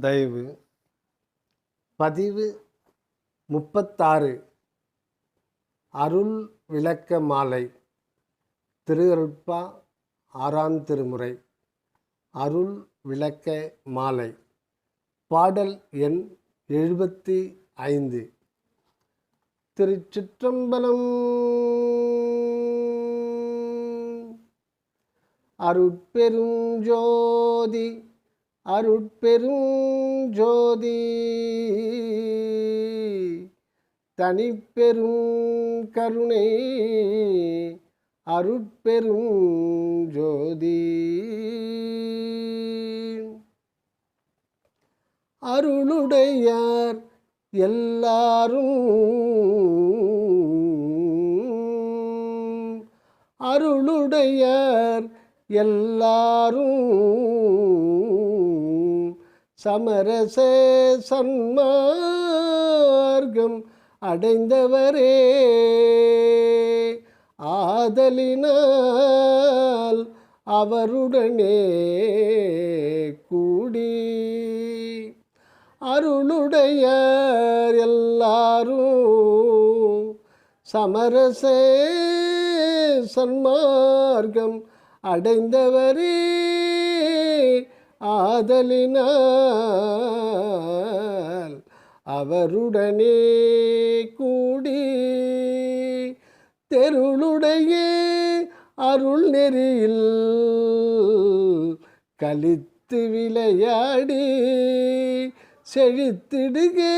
தயவு. பதிவு முப்பத்தாறு. அருள் விளக்க மாலை திருஅருட்பா ஆறாம் திருமுறை. அருள் விளக்க மாலை பாடல் எண் எழுபத்தி ஐந்து. திருச்சிற்றம்பலம். அருட்பெருஞ்சோதி. அருட்பெருஞ்சோதி. தனிப்பெரும் கருணை அருட்பெரும் ஜோதி அருளுடையார் எல்லாரும் அருளுடையார் எல்லாரும் சமரசே சன்மார்க்கம் அடைந்தவரே. ஆதலினால் அவருடனே கூடி. அருளுடையார் எல்லாரும் சமரசே சன்மார்க்கம் அடைந்தவரே. ஆதலினால் அவருடனே கூடி தெருளுடைய அருள் நெறியில் கலித்து விளையாடி செழித்திடுகே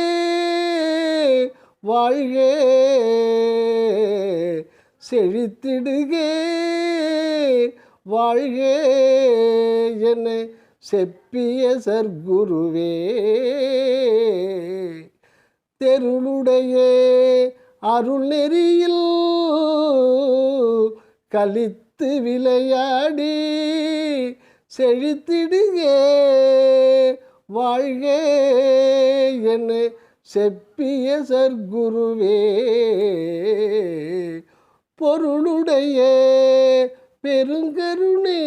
வாழ்கே. செழித்திடுகே வாழ்கே. என்னை செப்பிய சர்க்குருவே தெருளுடைய அருள் நெறியில் கலித்து விளையாடி செழித்திடுகே வாழ்க என செப்பிய சர்க்குருவே. பொருளுடைய பெருங்கருணே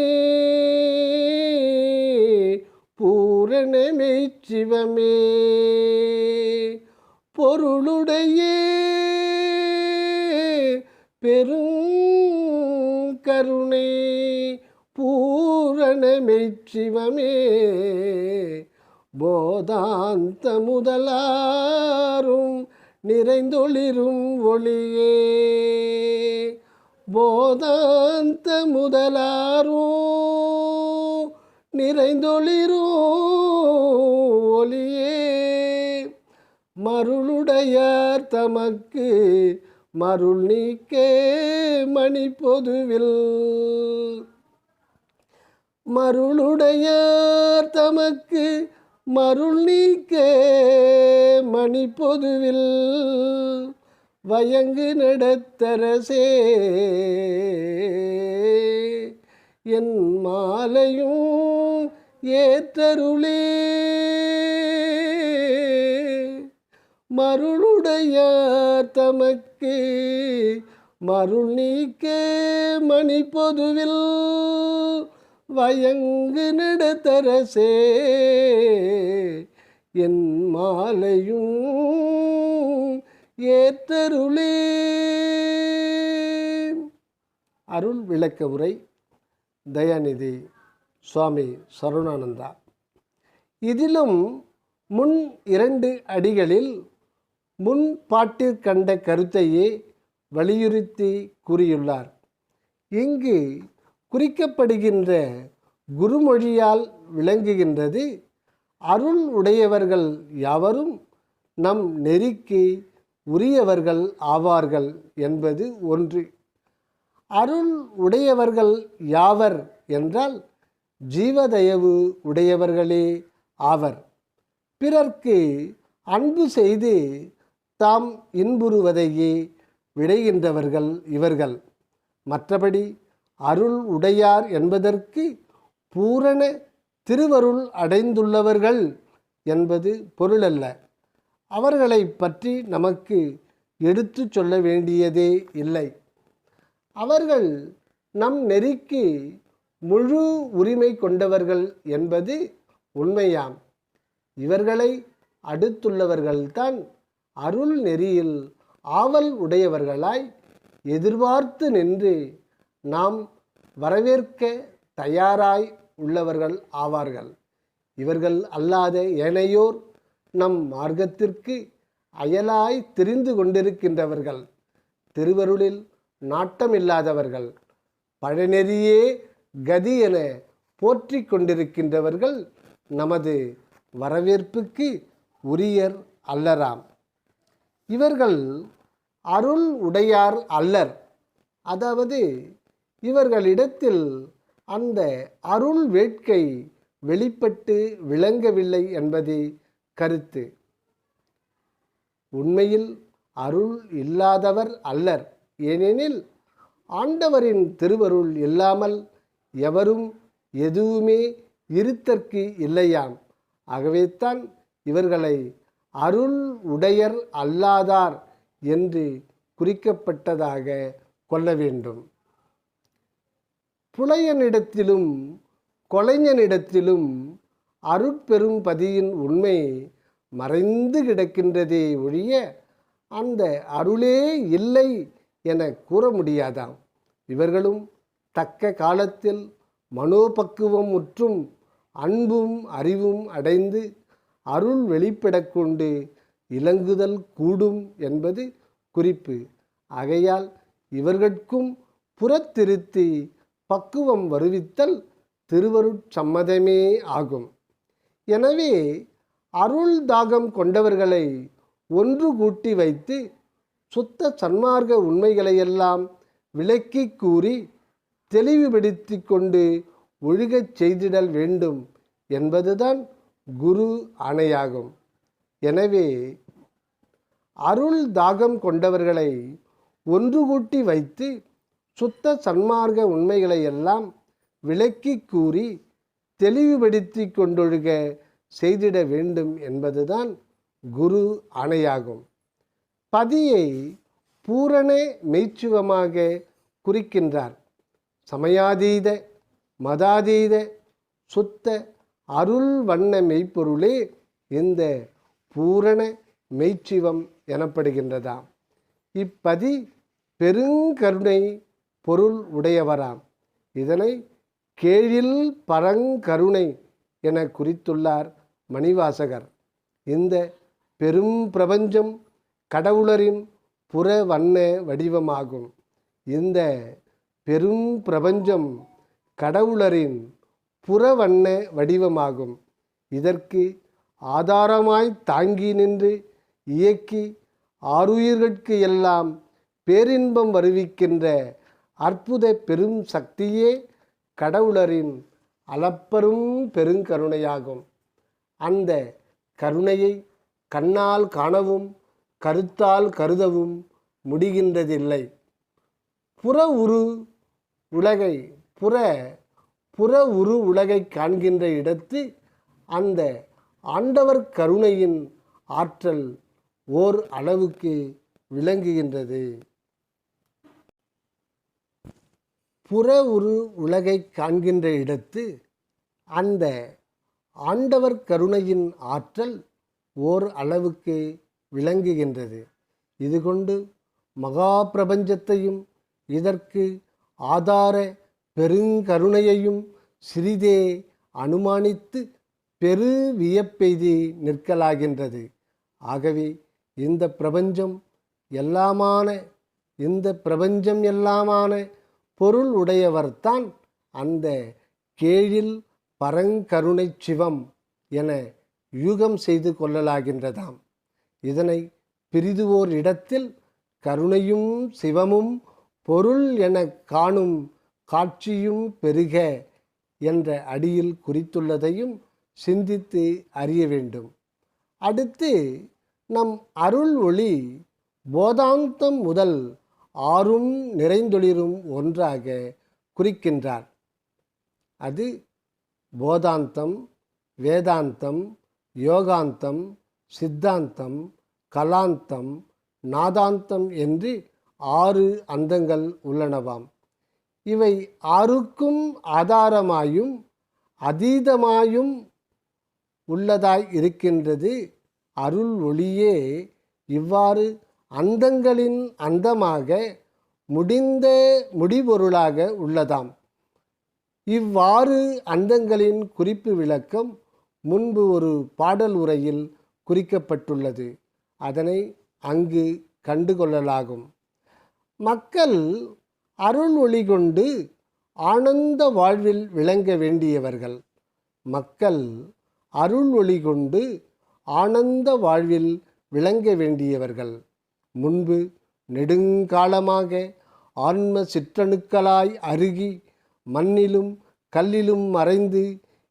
பூரணமே சிவமே பொருளுடைய பெருங்கருணை பூரணமே சிவமே போதாந்த முதலாரும் நிறைந்தொளிரும் ஒளியே. போதாந்த முதலாரும் நிறைந்தொளிரோ ஒளியே மருளுடையார் தமக்கு மருள் நீக்கே மணி பொதுவில் மருளுடையார் தமக்கு மருள் நீக்கே மணி பொதுவில் வயங்கு நடத்தரசே. என் மாலையும் ஏற்றருளே. மருளுடையார் தமக்கு மருள் நீக்கே மணி பொதுவில் வயங்கு நடுத்தரசே. என் மாலையும் ஏற்றருளே. அருள் விளக்க உரை தயாநிதி சுவாமி சரணானந்தா இதிலும் முன் இரண்டு அடிகளில் முன் பாட்டில் கண்ட கருத்தையே வலியுறுத்தி கூறியுள்ளார். இங்கு குறிக்கப்படுகின்ற குருமொழியால் விளங்குகின்றது அருள் உடையவர்கள் யாவரும் நம் நெறிக்கு உரியவர்கள் ஆவார்கள் என்பது ஒன்று. அருள் உடையவர்கள் யாவர்? என்றால் ஜீவதயவு உடையவர்களே ஆவர். பிறர்க்கு அன்பு செய்து தாம் இன்புறுவதையே விடைகின்றவர்கள் இவர்கள். மற்றபடி அருள் உடையார் என்பதற்கு பூரண திருவருள் அடைந்துள்ளவர்கள் என்பது பொருளல்ல. அவர்களை பற்றி நமக்கு எடுத்து சொல்ல வேண்டியதே இல்லை. அவர்கள் நம் நெறிக்கு முழு உரிமை கொண்டவர்கள் என்பது உண்மையாம். இவர்களை அடுத்துள்ளவர்கள்தான் அருள் நெறியில் ஆவல் உடையவர்களாய் எதிர்பார்த்து நின்று நாம் வரவேற்க தயாராய் உள்ளவர்கள் ஆவார்கள். இவர்கள் அல்லாத ஏனையோர் நம் மார்க்கத்திற்கு அயலாய் திரிந்து கொண்டிருக்கின்றவர்கள். திருவருளில் நாட்டமில்லாதவர்கள். பழநெறியே கதி என போற்றி கொண்டிருக்கின்றவர்கள் நமது வரவேற்புக்கு உரியர் அல்லராம். இவர்கள் அருள் உடையார் அல்லர். அதாவது இவர்களிடத்தில் அந்த அருள் வேட்கை வெளிப்பட்டு விளங்கவில்லை என்பது கருத்து. உண்மையில் அருள் இல்லாதவர் அல்லர். ஏனெனில் ஆண்டவரின் திருவருள் இல்லாமல் எவரும் எதுவுமே இருத்தற்கு இல்லையாம். ஆகவேத்தான் இவர்களை அருள் உடையர் அல்லாதார் என்று குறிக்கப்பட்டதாக கொள்ள வேண்டும். புலையனிடத்திலும் கொலைஞனிடத்திலும் அருட்பெரும் பதியின் உண்மை மறைந்து கிடக்கின்றதே ஒழிய அந்த அருளே இல்லை என கூற முடியாதாம். இவர்களும் தக்க காலத்தில் மனோபக்குவம் முற்றும் அன்பும் அறிவும் அடைந்து அருள் வெளிப்படக்கொண்டு இலங்குதல் கூடும் என்பது குறிப்பு. ஆகையால் இவர்கட்கும் புறத்திருத்தி பக்குவம் வருவித்தல் திருவருட்சம்மதமே ஆகும். எனவே அருள் தாகம் கொண்டவர்களை ஒன்று கூட்டி வைத்து சுத்த சன்மார்க்க உண்மைகளையெல்லாம் விளக்கி கூறி தெளிவுபடுத்தி கொண்டு ஒழுகச் செய்திடல் வேண்டும் என்பதுதான் குரு ஆணையாகும். எனவே அருள் தாகம் கொண்டவர்களை ஒன்று கூட்டி வைத்து சுத்த சன்மார்க்க உண்மைகளை எல்லாம் விளக்கி கூறி தெளிவுபடுத்தி கொண்டொழுக செய்திட வேண்டும் என்பதுதான் குரு ஆணையாகும். பதியை பூரண மெய்ச்சுவமாக குறிக்கின்றார். சமயாதீத மதாதீத சுத்த அருள் வண்ண மெய்ப்பொருளே இந்த பூரண மெய்ச்சிவம் எனப்படுகின்றதாம். இப்பதி பெருங்கருணை பொருள் உடையவராம். இதனை கேழில் பரங்கருணை என குறித்துள்ளார் மணிவாசகர். இந்த பெரும் பிரபஞ்சம் கடவுளரின் புற வண்ண வடிவமாகும். இந்த பெரும் பிரபஞ்சம் கடவுளரின் புற வண்ண வடிவமாகும். இதற்கு ஆதாரமாய் தாங்கி நின்று இயக்கி ஆறுயிர்கட்கு எல்லாம் பேரின்பம் வருவிக்கின்ற அற்புத பெரும் சக்தியே கடவுளரின் அளப்பரும் பெருங்கருணையாகும். அந்த கருணையை கண்ணால் காணவும் கருத்தால் கருதவும் முடிகின்றதில்லை. புற உரு உலகை புற புற உரு உலகை காண்கின்ற இடத்து அந்த ஆண்டவர் கருணையின் ஆற்றல் ஓர் அளவுக்கு விளங்குகின்றது. புற உரு உலகை காண்கின்ற இடத்து அந்த ஆண்டவர் கருணையின் ஆற்றல் ஓர் அளவுக்கு விளங்குகின்றது. இது கொண்டு மகா பிரபஞ்சத்தையும் இதற்கு ஆதார பெருங்கருணையையும் சிறிதே அனுமானித்து பெரு வியப்பெய்தி நிற்கலாகின்றது. ஆகவே இந்த பிரபஞ்சம் எல்லாமான இந்த பிரபஞ்சம் எல்லாமான பொருள் உடையவர்தான் அந்த கேழில் பரங்கருணை சிவம் என யூகம் செய்து கொள்ளலாகின்றதாம். இதனை பிரிதுவோர் இடத்தில் கருணையும் சிவமும் பொருள் என காணும் காட்சியும் பெருக என்ற அடியில் குறித்துள்ளதையும் சிந்தித்து அறிய வேண்டும். அடுத்து நம் அருள் ஒளி போதாந்தம் முதல் ஆறும் நிறைந்தொளிரும் ஒன்றாக குறிக்கின்றார். அது போதாந்தம் வேதாந்தம் யோகாந்தம் சித்தாந்தம் கலாந்தம் நாதாந்தம் என்று ஆறு அந்தங்கள் உள்ளனவாம். இவை ஆறுக்கும் ஆதாரமாயும் அதீதமாயும் உள்ளதாய் இருக்கின்றது. அருள் ஒளியே இவ்வாறு அந்தங்களின் அந்தமாக முடிந்த முடிபொருளாக உள்ளதாம். இவ்வாறு அந்தங்களின் குறிப்பு விளக்கம் முன்பு ஒரு பாடல் உரையில் குறிக்கப்பட்டுள்ளது. அதனை அங்கு கண்டுகொள்ளலாகும். மக்கள் அருள் ஒளி கொண்டு ஆனந்த வாழ்வில் விளங்க வேண்டியவர்கள். மக்கள் அருள் ஒளி கொண்டு ஆனந்த வாழ்வில் விளங்க வேண்டியவர்கள். முன்பு நெடுங்காலமாக ஆன்ம சிற்றணுக்களாய் அருகி மண்ணிலும் கல்லிலும் மறைந்து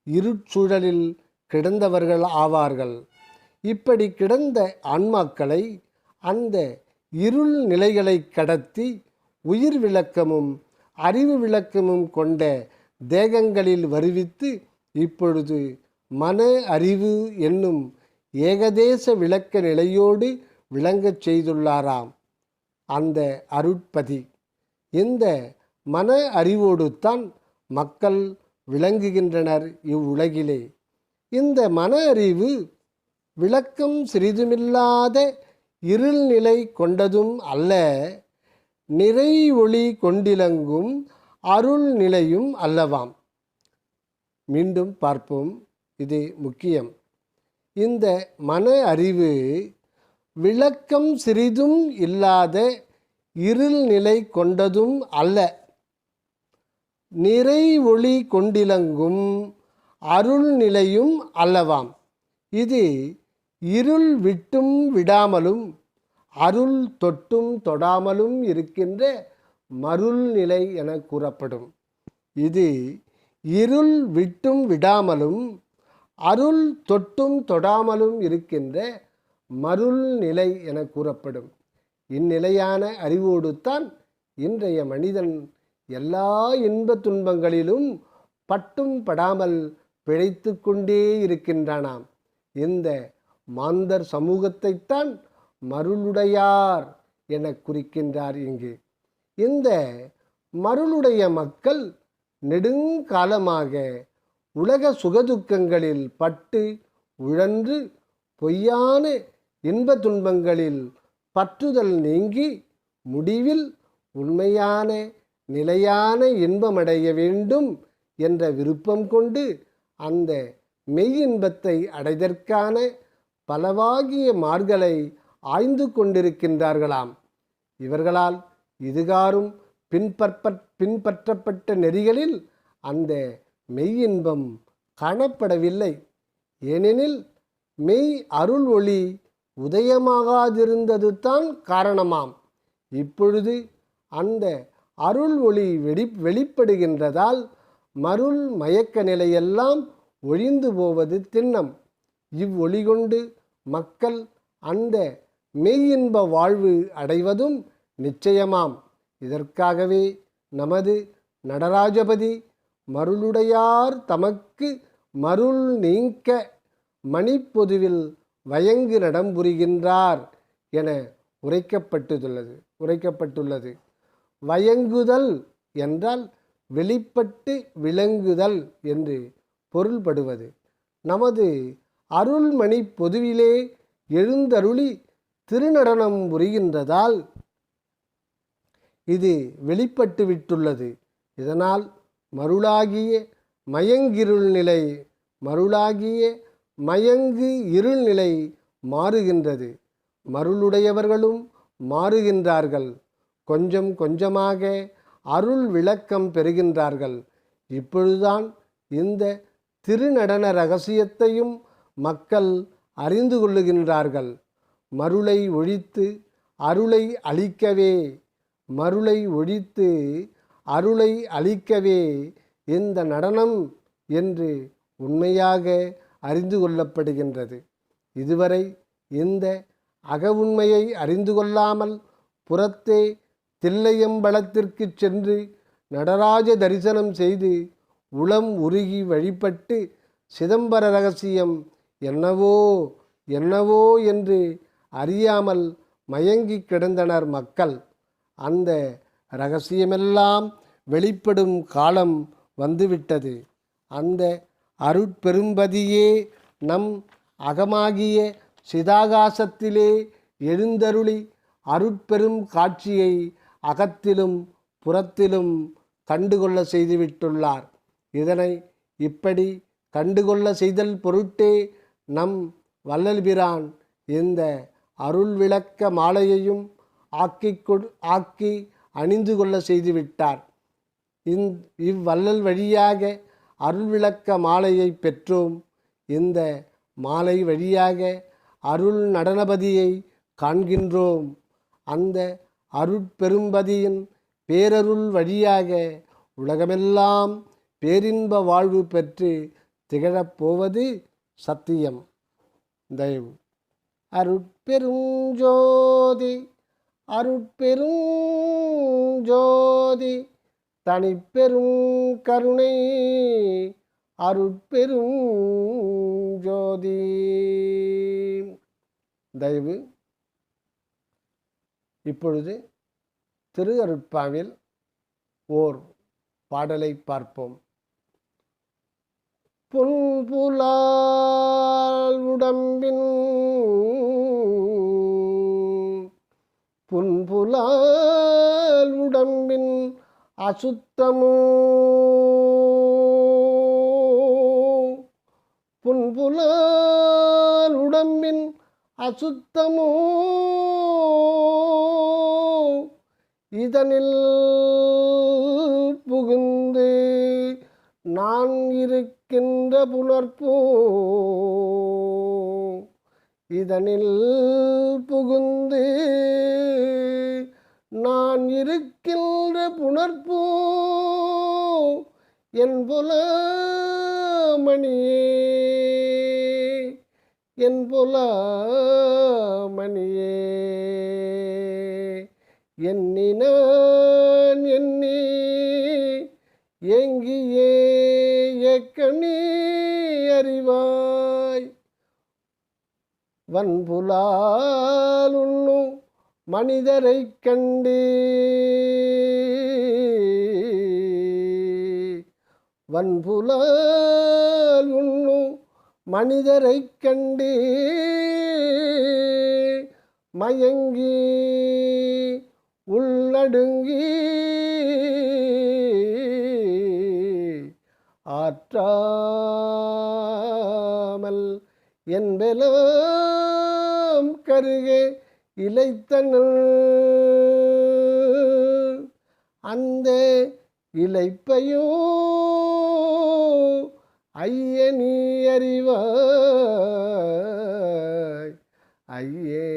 இருச்சூழலில் கிடந்தவர்கள் ஆவார்கள். இப்படி கிடந்த ஆன்மாக்களை அந்த இருள் நிலைகளை கடத்தி உயிர் விளக்கமும் அறிவு விளக்கமும் கொண்ட தேகங்களில் வருவித்து இப்பொழுது மன அறிவு என்னும் ஏகதேச விளக்க நிலையோடு விளங்கச் செய்துள்ளாராம். அந்த அருட்பதி இந்த மன அறிவோடு தான் மக்கள் விளங்குகின்றனர் இவ்வுலகிலே. இந்த மன அறிவு விளக்கம் சிறிதுமில்லாத இருள்நிலை கொண்டதும் அல்ல நிறை ஒளி கொண்டிலங்கும் அருள் நிலையும் அல்லவாம். மீண்டும் பார்ப்போம் இது முக்கியம். இந்த மன அறிவு விளக்கம் சிறிதும் இல்லாத இருள் நிலை கொண்டதும் அல்ல நிறை ஒளி கொண்டிலங்கும் அருள் நிலையும் அல்லவாம். இது இருள் விட்டும் விடாமலும் அருள் தொட்டும் தொடாமலும் இருக்கின்ற மருள் நிலை என கூறப்படும். இது இருள் விட்டும் விடாமலும் அருள் தொட்டும் தொடாமலும் இருக்கின்ற மருள் நிலை என கூறப்படும். இந்நிலையான அறிவோடு தான் இன்றைய மனிதன் எல்லா இன்ப துன்பங்களிலும் பட்டும் படாமல் பிழைத்து கொண்டே இருக்கின்றானாம். இந்த மாந்தர் சமூகத்தைத்தான் மருளுடையார் என குறிக்கின்றார் இங்கு. இந்த மருளுடைய மக்கள் நெடுங்காலமாக உலக சுகதுக்கங்களில் பட்டு உழன்று பொய்யான இன்ப துன்பங்களில் பற்றுதல் நீங்கி முடிவில் உண்மையான நிலையான இன்பமடைய வேண்டும் என்ற விருப்பம் கொண்டு அந்த மெய் இன்பத்தை அடைதற்கான பலவாகிய மார்களை ஆய்ந்து கொண்டிருக்கின்றார்களாம். இவர்களால் இதுகாரும் பின்பற்ற பின்பற்றப்பட்ட நெறிகளில் அந்த மெய் இன்பம் காணப்படவில்லை. ஏனெனில் மெய் அருள் ஒளி உதயமாகாதிருந்தது தான் காரணமாம். இப்பொழுது அந்த அருள் ஒளி வெளி வெளிப்படுகின்றதால் மருள் மயக்க நிலையெல்லாம் ஒழிந்து போவது திண்ணம். இவ்வொளி கொண்டு மக்கள் அந்த மெய்யின்ப வாழ்வு அடைவதும் நிச்சயமாம். இதற்காகவே நமது நடராஜபதி மருளுடையார் தமக்கு மருள் நீங்க மணிப்பொதுவில் வயங்கு நடம்புரிகின்றார் என உரைக்கப்பட்டுள்ளது உரைக்கப்பட்டுள்ளது. வயங்குதல் என்றால் வெளிப்பட்டு விளங்குதல் என்று பொருள்படுவது. நமது அருள்மணி பொதுவிலே எழுந்தருளி திருநடனம் புரிகின்றதால் இது வெளிப்பட்டு விட்டுள்ளது. இதனால் மருளாகிய மயங்கிருள் நிலை மருளாகிய மயங்கு இருள்நிலை மாறுகின்றது. மருளுடையவர்களும் மாறுகின்றார்கள். கொஞ்சம் கொஞ்சமாக அருள் விளக்கம் பெறுகின்றார்கள். இப்பொழுதுதான் இந்த திருநடன ரகசியத்தையும் மக்கள் அறிந்து கொள்ளுகின்றார்கள். மருளை ஒழித்து அருளை அழிக்கவே மருளை ஒழித்து அருளை அழிக்கவே இந்த நடனம் என்று உண்மையாக அறிந்து கொள்ளப்படுகின்றது. இதுவரை இந்த அகவுண்மையை அறிந்து கொள்ளாமல் புறத்தே தில்லையம்பலத்திற்கு சென்று நடராஜ தரிசனம் செய்து உளம் உருகி வழிபட்டு சிதம்பர ரகசியம் என்னவோ என்னவோ என்று அறியாமல் மயங்கி கிடந்தனர் மக்கள். அந்த ரகசியமெல்லாம் வெளிப்படும் காலம் வந்துவிட்டது. அந்த அருட்பெரும்பதியே நம் அகமாகிய சிதாகாசத்திலே எழுந்தருளி அருட்பெரும் காட்சியை அகத்திலும் புறத்திலும் கண்டுகொள்ள செய்துவிட்டுள்ளார். இதனை இப்படி கண்டுகொள்ள செய்தல் பொருட்டே நம் வள்ளல்பிரான் இந்த அருள் விளக்க மாலையையும் ஆக்கி ஆக்கி அணிந்து கொள்ள செய்துவிட்டார். இந் இவ்வள்ளல் வழியாக அருள் விளக்க மாலையை பெற்றோம். இந்த மாலை வழியாக அருள் நடனபதியை காண்கின்றோம். அந்த அருட்பெரும்பதியின் பேரருள் வழியாக உலகமெல்லாம் பேரின்ப வாழ்வு பெற்று திகழப்போவது சத்தியம் தயவு. அருட்பெருஞ்சோதி அருட்பெருஞ்சோதி தனிப்பெரும் கருணை அருட்பெரும் ஜோதி தயவு. இப்பொழுது திரு அருட்பாவில் ஓர் பாடலை பார்ப்போம். புன்புலால் உடம்பின் புன்புலால் உடம்பின் அசுத்தமோ புன்புலால் உடம்பின் அசுத்தமோ இதனில் புகுந்து நான் இருக்க நிற்கின்ற புலர்பூ இதனில் புகுந்து நான் இருக்கின்ற புணர்ப்பூ என் புல மணியே என் புல மணியே எண்ணினான் எண்ணி எங்கியே எக்கணி அறிவாய். வன்புலால் உண்ணும் மனிதரை கண்டு. வன்புலால் உண்ணும் மனிதரை கண்டு. மயங்கி உள்ளடுங்கி ஆற்றாமல் என்பெலாம் கருகே இலைத்தனல் அந்த இலைப்பையோ ஐய நீ அறிவாய். ஐயே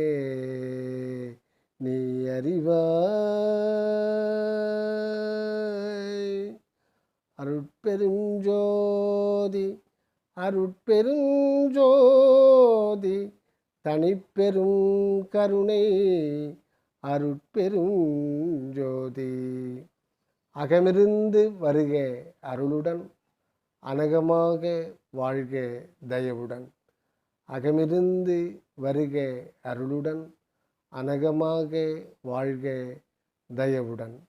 நீ அறிவாய். அருட்பெருஞ்சோதி அருட்பெருஞ்சோதி தனிப்பெரும் கருணை அருட்பெருஞ்சோதி. அகமிருந்து வருக அருளுடன் அனகமாக வாழ்க தயவுடன். அகமிருந்து வருக அருளுடன் அனகமாக வாழ்க தயவுடன்.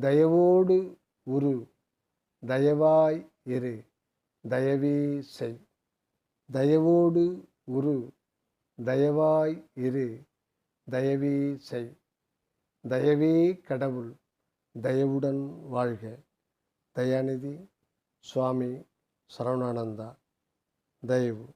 தயவோடு உரு தயவாய் இரு. தயவே செய். தயவோடு உரு. தயவாய் இரு. தயவே செய். தயவே கடவுள். தயவுடன் வாழ்க. தயாநிதி சுவாமி சரவணானந்தா. தயவு.